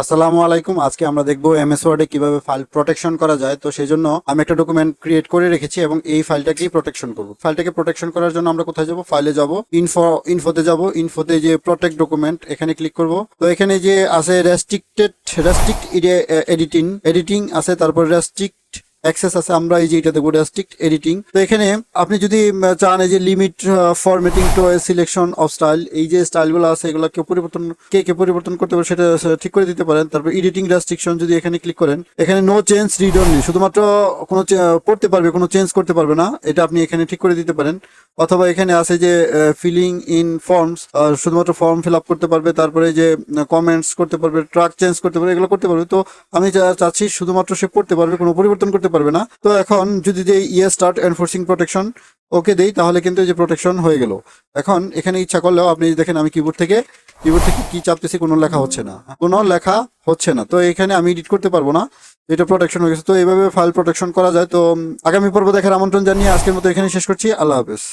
আসসালামু আলাইকুম। আজকে আমরা দেখব এমএস ওয়ার্ডে কীভাবে ফাইল প্রোটেকশন করা যায়। তো সেই জন্য আমি একটা ডকুমেন্ট ক্রিয়েট করে রেখেছি এবং এই ফাইলটাকেই প্রোটেকশন করব। ফাইলটাকে প্রোটেকশন করার জন্য আমরা কোথায় যাব? ফাইলে যাব। ইনফো ইনফোতে যাব। ইনফোতে যে প্রোটেক্ট ডকুমেন্ট এখানে ক্লিক করব। তো এখানে যে আছে রেস্ট্রিক্টেড রেস্ট্রিক্ট এডিটিং এডিটিং আছে, তারপর রেস্ট্রিক্ট অ্যাক্সেস আছে, আমরা এই যে এটা দেখব রেস্ট্রিক্ট এডিটিং তো এখানে আপনি যদি চান এই যে limit formatting to selection of style এই যে স্টাইলগুলো আছে, এগুলো কেউ পরিবর্তন, কে কে পরিবর্তন করতে পারে সেটা ঠিক করে দিতে পারেন। তারপর এডিটিং রেস্ট্রিকশন যদি এখানে ক্লিক করেন, এখানে নো চেঞ্জ রিড অনলি শুধুমাত্র কোনো পড়তে পারবে, কোনো চেঞ্জ করতে পারবে না, এটা আপনি এখানে ঠিক করে দিতে পারেন। অথবা এখানে আছে যে ফিলিং ইন ফর্মস শুধুমাত্র ফর্ম ফিল আপ করতে পারবে, তারপরে যে কমেন্টস করতে পারবে ট্রাক চেঞ্জ করতে পারবে, এগুলো করতে পারবে। তো আমি চাচ্ছি, শুধুমাত্র সে পড়তে পারবে, কোনো পরিবর্তন করতে পারবে না। তো এখন যদি যে ইয়ে স্টার্ট এনফোর্সিং প্রোটেকশন ওকে দেই, তাহলে কিন্তু এই যে প্রোটেকশন হয়ে গেল। এখন এখানে ইচ্ছা করলেও আপনি দেখেন আমি কিবোর্ড থেকে কিবোর্ড থেকে কি চাপতেছি, কোনো লেখা হচ্ছে না। কোনো লেখা হচ্ছে না। তো এখানে আমি এডিট করতে পারব না। এটা প্রোটেকশন হয়ে গেছে। তো এইভাবে ফাইল প্রোটেকশন করা যায়। তো আগামী পর্ব দেখার আমন্ত্রণ জানিয়ে আজকের মতো এখানে শেষ করছি। আল্লাহ হাফেজ।